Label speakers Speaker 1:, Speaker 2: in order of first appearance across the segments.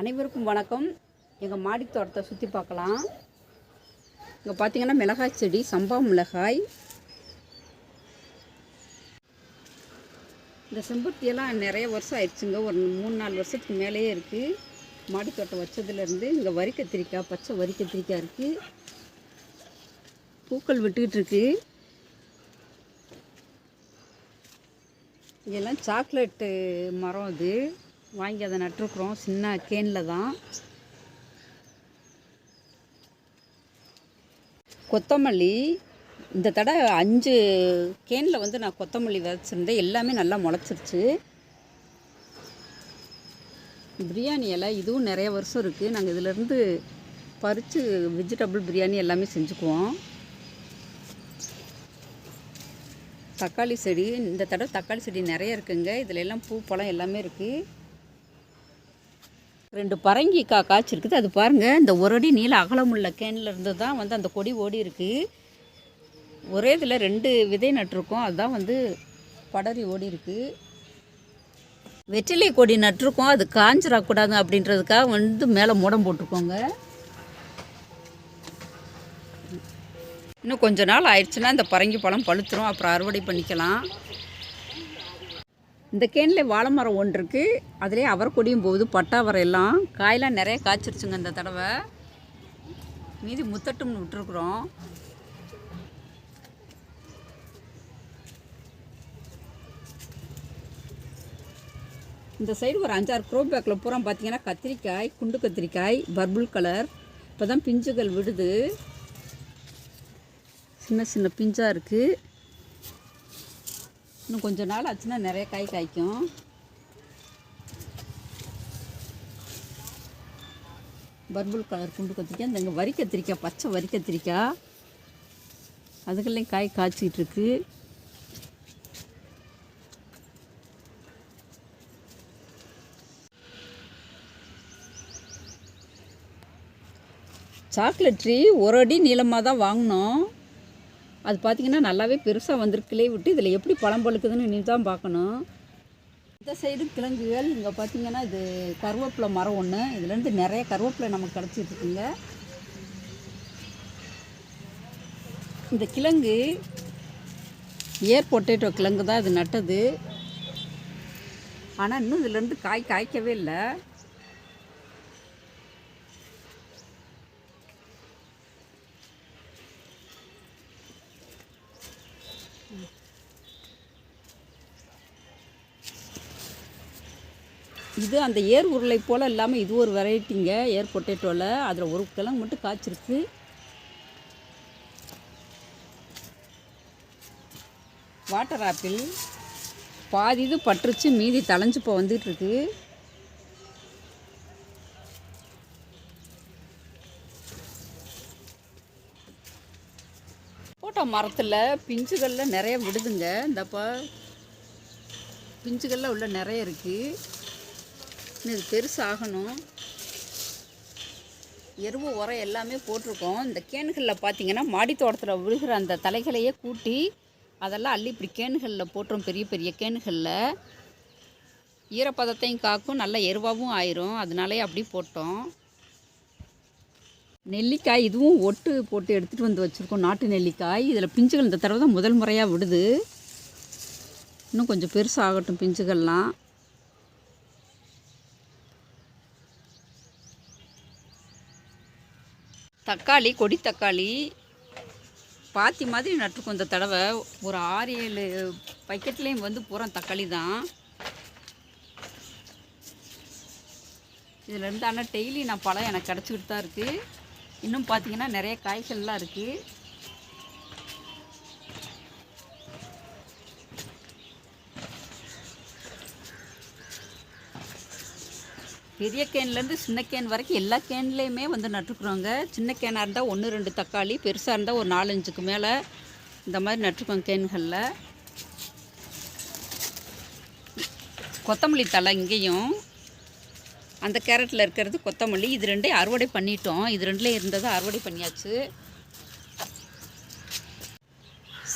Speaker 1: அனைவருக்கும் வணக்கம். எங்கள் மாடி தோட்டத்தை சுற்றி பார்க்கலாம். இங்கே பார்த்தீங்கன்னா மிளகாய் செடி சம்பா மிளகாய். இந்த செம்பருத்தியெல்லாம் நிறைய வருஷம் ஆயிடுச்சுங்க. ஒரு மூணு நாலு வருஷத்துக்கு மேலேயே இருக்குது மாடி தோட்டம் வச்சதுலேருந்து இங்கே வரி கத்திரிக்காய் பச்சை வரி கத்திரிக்காய் இருக்குது பூக்கள் விட்டுக்கிட்டு இருக்கு. இதெல்லாம் சாக்லேட்டு மரம் அது. வாங்கி அதை நட்டுருக்குறோம். சின்ன கேனில் தான். கொத்தமல்லி இந்த தடவை அஞ்சு கேனில் வந்து நான் கொத்தமல்லி விதைச்சிருந்தேன். எல்லாமே நல்லா முளைச்சிருச்சு. பிரியாணி இலை இதுவும் நிறைய வருஷம் இருக்குது நாங்கள் இதிலேருந்து பறித்து வெஜிடபிள் பிரியாணி எல்லாமே செஞ்சுக்குவோம். தக்காளி செடி இந்த தடவை தக்காளி செடி நிறைய இருக்குங்க. இதில் எல்லாம் பூ பழம் எல்லாமே இருக்குது ரெண்டு பரங்கிக்காய் காய்ச்சிருக்குது. அது பாருங்கள் இந்த ஒரு அடி நீள அகலமுள்ள கேனில் இருந்து தான் வந்து அந்த கொடி ஓடி இருக்குது ஒரே இதில் ரெண்டு விதை நட்டிருக்கோம். அதுதான் வந்து படரி ஓடி இருக்குது வெற்றிலை கொடி நட்டிருக்கோம். அது காஞ்சிடக்கூடாது அப்படின்றதுக்காக வந்து மேலே மூடம் போட்டிருக்கோங்க. இன்னும் கொஞ்ச நாள் ஆயிடுச்சுன்னா இந்த பரங்கி பழம் பழுத்துரும். அப்புறம் அறுவடை பண்ணிக்கலாம். இந்த கேனில் வாழை மரம் ஒன்று இருக்குது அதுலேயே அவரைக்கொடியும் போகுது பட்டாவரம் எல்லாம். காயெலாம் நிறைய காய்ச்சிருச்சுங்க இந்த தடவை. மீதி முத்தட்டும்னு விட்டுருக்குறோம். இந்த சைடு ஒரு அஞ்சாறு க்ரோ பேக்கில் பூரா பார்த்தீங்கன்னா கத்திரிக்காய் குண்டு கத்திரிக்காய் பர்பிள் கலர் இப்போ தான் பிஞ்சுகள் விடுது. சின்ன சின்ன பிஞ்சாக இருக்குது இன்னும் கொஞ்ச நாள் ஆச்சுன்னா நிறைய காய் காய்க்கும். பர்பிள் கலர் குண்டு கத்திரிக்காய் இந்த இங்கே வரி கத்திரிக்காய் பச்சை வரி கத்திரிக்காய். அதுக்கெல்லாம் காய் காய்ச்சிட்ருக்கு சாக்லேட் ட்ரீ ஒரு அடி நீளமாக தான் வாங்கினோம். அது பார்த்திங்கன்னா நல்லாவே பெருசாக வந்திருக்குலே விட்டு இதில் எப்படி பழம் பழுக்குதுன்னு நீ தான் பார்க்கணும். இந்த சைடு கிழங்குகள் இங்கே பார்த்தீங்கன்னா இது கருவேப்பிலை மரம் ஒன்று இதுலேருந்து நிறைய கருவேப்பிலை நமக்கு கிடச்சிட்ருக்குங்க இந்த கிழங்கு ஏர் பொட்டேட்டோ கிழங்கு தான் இது நட்டது. ஆனால் இன்னும் இதுலேருந்து காய் காய்க்கவே இல்லை. இது அந்த ஏர் உருளை போல் இல்லாமல் இது ஒரு வெரைட்டிங்க ஏர் பொட்டேட்டோவில் அதில் ஒரு கிழங்கு மட்டும் காய்ச்சிருக்கு. Water apple. பாதி இது பட்டுருச்சு மீதி தலைஞ்சு இப்போ வந்துட்டுருக்கு. போட்ட மரத்தில் பிஞ்சுகளில் நிறைய விடுதுங்க. இந்தப்போ பிஞ்சுகளில் உள்ள நிறைய இருக்குது இது பெருசாகணும். எருவு உரம் எல்லாமே போட்டிருக்கோம். இந்த கேனுகளில் பார்த்தீங்கன்னா மாடி தோட்டத்தில் விழுகிற அந்த தலைகளையே கூட்டி அதெல்லாம் அள்ளி இப்படி கேனுகளில் போட்டுரும் பெரிய பெரிய கேனுகளில். ஈரப்பதத்தையும் காக்கும் நல்ல எருவாகவும் ஆயிரும். அதனாலே அப்படி போட்டோம். நெல்லிக்காய் இதுவும் ஒட்டு போட்டு எடுத்துகிட்டு வந்து வச்சுருக்கோம் நாட்டு நெல்லிக்காய். இதில் பிஞ்சுகள் இந்த தடவை தான் முதல் முறையாக விடுது. இன்னும் கொஞ்சம் பெருசாகட்டும் பிஞ்சுகள்லாம். தக்காளி கொடி தக்காளி. பாத்தி மாதிரி நட்டுருக்கும் இந்த தடவை. ஒரு ஆறு ஏழு பக்கெட்லேயும் வந்து பூரா தக்காளி தான். இதுலேருந்து ஆனால் டெய்லி நான் பழம் எனக்கு கிடச்சிக்கிட்டு தான் இருக்குது இன்னும் பார்த்தீங்கன்னா நிறைய காய்கள்லாம் இருக்குது பெரிய கேன்லேருந்து சின்ன கேன் வரைக்கும் எல்லா கேன்லேயுமே வந்து நட்டுருக்குறோங்க சின்ன கேனாக இருந்தால் ஒன்று ரெண்டு தக்காளி பெருசாக இருந்தால் ஒரு நாலஞ்சுக்கு மேலே இந்த மாதிரி நட்டுருக்கோம் கேன்களில். கொத்தமல்லி தழை இங்கேயும். அந்த கேரட்டில் இருக்கிறது கொத்தமல்லி. இது ரெண்டையும் அறுவடை பண்ணிட்டோம். இது ரெண்டுலேயும் இருந்ததை அறுவடை பண்ணியாச்சு.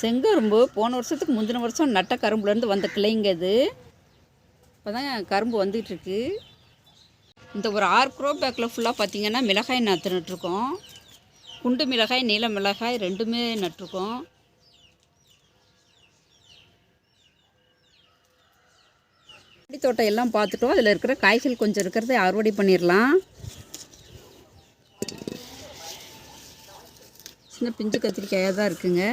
Speaker 1: செங்கரும்பு போன வருஷத்துக்கு முந்தின வருஷம் நட்ட கரும்புலேருந்து வந்த கிளைங்க இது. இப்போ தான் கரும்பு வந்துகிட்ருக்கு இந்த ஒரு ஆறு க்ரோ பேக்கில் ஃபுல்லாக பார்த்தீங்கன்னா மிளகாய் நாற்று நட்டுருக்கோம். குண்டு மிளகாய் நீல மிளகாய் ரெண்டுமே நட்டிருக்கோம். மாடி தோட்டம் எல்லாம் பார்த்துட்டோம் அதில் இருக்கிற காய்கள் கொஞ்சம் இருக்கிறத அறுவடை பண்ணிடலாம் சின்ன பிஞ்சு கத்திரிக்காயாக தான் இருக்குங்க.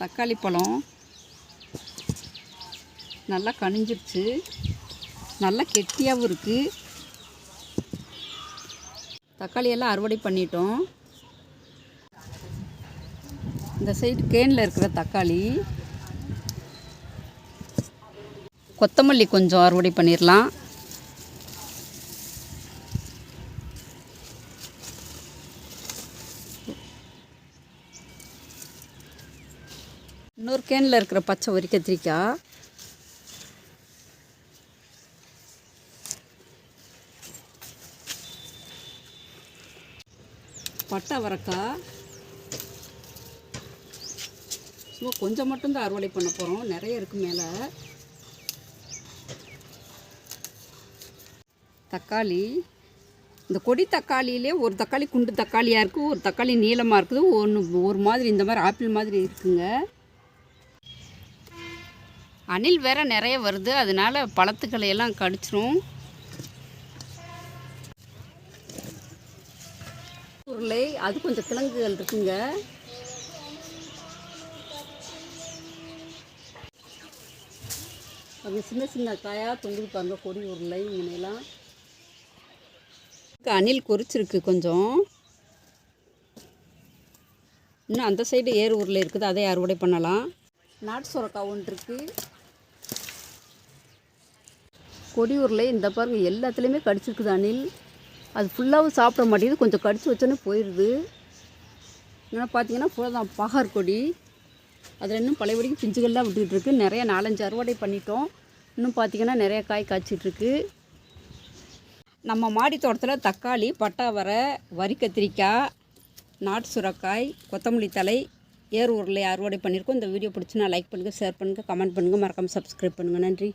Speaker 1: தக்காளி பழம். நல்லா கனிஞ்சிருச்சு. நல்லா கெட்டியாகவும் இருக்குது தக்காளியெல்லாம் அறுவடை பண்ணிட்டோம். இந்த சைடு கேனில் இருக்கிற தக்காளி. கொத்தமல்லி கொஞ்சம் அறுவடை பண்ணிடலாம் இன்னொரு கேனில் இருக்கிற பச்சை வரி கத்திரிக்காய். பட்டை வரக்காய் சும்மா கொஞ்சம் மட்டும்தான் அறுவடை பண்ண போகிறோம் நிறைய இருக்கு மேலே. தக்காளி. இந்த கொடி தக்காளியிலே ஒரு தக்காளி குண்டு தக்காளியாக இருக்குது ஒரு தக்காளி நீளமாக இருக்குது ஒன்று ஒரு மாதிரி இந்த மாதிரி ஆப்பிள் மாதிரி இருக்குங்க. அணில் வேற நிறைய வருது. அதனால பழத்துக்களை எல்லாம் கடிச்சிரும். உருளை அது கொஞ்சம் கிழங்குகள் இருக்குங்க. அது சின்ன சின்ன காயாக தொங்குது பாருங்க கொடி உருளை இங்கனையெல்லாம் அணில் குறிச்சிருக்கு கொஞ்சம். இன்னும் அந்த சைடு ஏறு உருளை இருக்குது. அதை அறுவடை பண்ணலாம்? நாட்டு சுரக்காய் ஒன்று இருக்குது கொடி உருளை இந்த பாருங்க எல்லாத்துலேயுமே கடிச்சிருக்குது அணில். அது ஃபுல்லாகவும் சாப்பிட மாட்டேங்குது. கொஞ்சம் கடிச்சு வச்சோன்னே போயிடுது ஏன்னா பார்த்தீங்கன்னா ஃபுல்லாக தான் பகார் கொடி அதில் இன்னும் பழையபடிக்கு பிஞ்சுகள்லாம் விட்டுக்கிட்டு நிறையா நிறைய நாலஞ்சு அறுவடை பண்ணிட்டோம். இன்னும் பார்த்தீங்கன்னா நிறைய காய் காய்ச்சிட்ருக்கு நம்ம மாடி தோட்டத்தில் தக்காளி பட்டாவரை வரி கத்திரிக்காய் நாட்டு சுரக்காய் கொத்தமல்லி தழை ஏர் உருளை அறுவடை பண்ணியிருக்கோம். இந்த வீடியோ பிடிச்சுன்னா லைக் பண்ணுங்கள் ஷேர் பண்ணுங்கள் கமெண்ட் பண்ணுங்கள் மறக்காமல் சப்ஸ்கிரைப் பண்ணுங்கள் நன்றி.